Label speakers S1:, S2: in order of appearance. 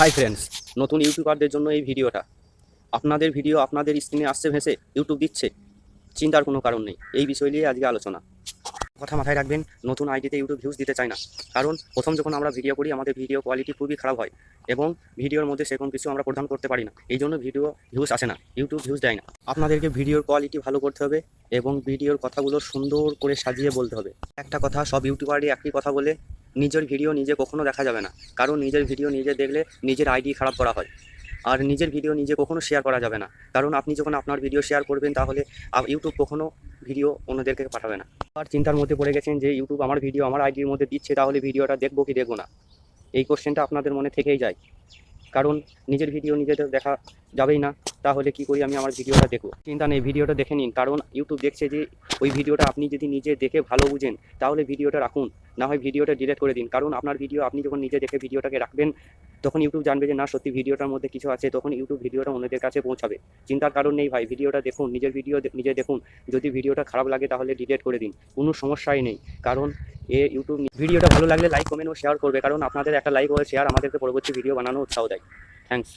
S1: Hi friends নতুন ইউটিউবারদের জন্য এই ভিডিওটা। আপনাদের ভিডিও আপনাদের স্ক্রিনে আসছে ভেসে ইউটিউব দিচ্ছে। চিন্তার কোনো কারণ নেই, এই বিষয় নিয়ে আজকে আলোচনা। কথা মাথায় রাখবেন, নতুন আইডিতে ইউটিউব ভিউজ দিতে চায় না। কারণ প্রথম যখন আমরা ভিডিও করি, আমাদের ভিডিও কোয়ালিটি খুবই খারাপ হয়। এবং ভিডিওর মধ্যে সেরকম কিছু আমরা প্রদান করতে পারি না। এই জন্য ভিডিও ভিউজ আসে না ইউটিউব ভিউজ দেয় না। আপনাদেরকে ভিডিওর কোয়ালিটি ভালো করতে হবে এবং ভিডিওর কথাগুলো সুন্দর করে সাজিয়ে বলতে হবে। একটা কথা, সব ইউটিউবারই একই কথা বলে নিজের ভিডিও নিজে কখনো দেখা যাবে না। কারণ নিজের ভিডিও নিজে দেখলে নিজের আইডি খারাপ করা হয়। আর নিজের ভিডিও নিজে কখনো শেয়ার করা যাবে না। কারণ আপনি যখন আপনার ভিডিও শেয়ার করবেন, তাহলে ইউটিউব কখনো ভিডিও অন্যদেরকে পাঠাবে না। আর চিন্তার মধ্যে পড়ে গেছেন যে ইউটিউব আমার ভিডিও আমার আইডির মধ্যে দিচ্ছে, তাহলে ভিডিওটা দেখব কি দেখব না? এই কোশ্চেনটা আপনাদের মনে থেকেই যায়। কারণ নিজের ভিডিও নিজেদের দেখা যাবেই না। তাহলে কি করি আমি আমার ভিডিওটা দেখব? চিন্তা নেই ভিডিওটা দেখে নিন। কারণ ইউটিউব দেখছে যে, ওই ভিডিওটা আপনি যদি নিজে দেখে ভালো বুঝেন, তাহলে ভিডিওটা রাখুন। না হয় ভিডিওটা ডিলেট করে দিন। কারণ আপনার ভিডিও আপনি যখন নিজে দেখে ভিডিওটাকে রাখবেন, তখন ইউটিউব জানবে যে, না, সত্যি ভিডিওটার মধ্যে কিছু আছে। তখন ইউটিউব ভিডিওটা অন্যদের কাছে পৌঁছাবে। চিন্তার কারণ নেই ভাই, ভিডিওটা দেখুন, নিজের ভিডিও নিজে দেখুন। যদি ভিডিওটা খারাপ লাগে, তাহলে ডিলেট করে দিন। কোনো সমস্যাই নেই। কারণ এ ইউটিউব ভিডিওটা ভালো লাগলে লাইক কমেন্ট ও শেয়ার করবে। কারণ আপনাদের একটা লাইক ও শেয়ার আমাদেরকে পরবর্তী ভিডিও বানানো উৎসাহ দেয়। থ্যাংকস